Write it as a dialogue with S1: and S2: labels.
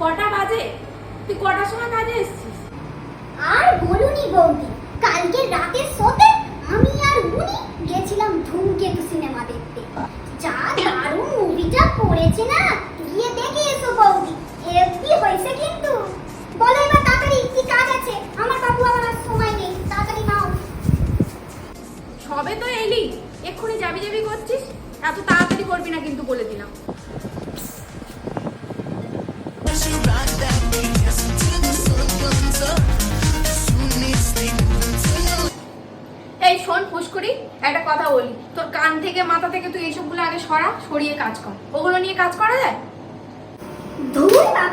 S1: কটা বাজে? তুই কটার সময় কাজে এসেছিস?
S2: আর বলুনি বৌদি কালকে রাতে শোতে আমি আর উনি গেছিলাম ধূমকেতু সিনেমা দেখতে। যা দারুণ মুভিটা পড়েছে না? গিয়ে দেখে এসো বৌদি এফবি হয়েছে কিন্তু? বলো এবার তাড়াতাড়ি কি কাজ আছে? আমার বাবু আমার আর সময় নেই তাড়াতাড়ি নাও।
S1: সবে তো এলি এক্ষুনি যাবি যাবি করছিস? এত এই শোন ফুসকুড়ি একটা কথা বলি। তোর কান থেকে, মাথা থেকে তুই এইসবগুলো আগে সরা, সরিয়ে কাজ কর। ওগুলো নিয়ে কাজ করা যায়?
S2: মেশিনটা না।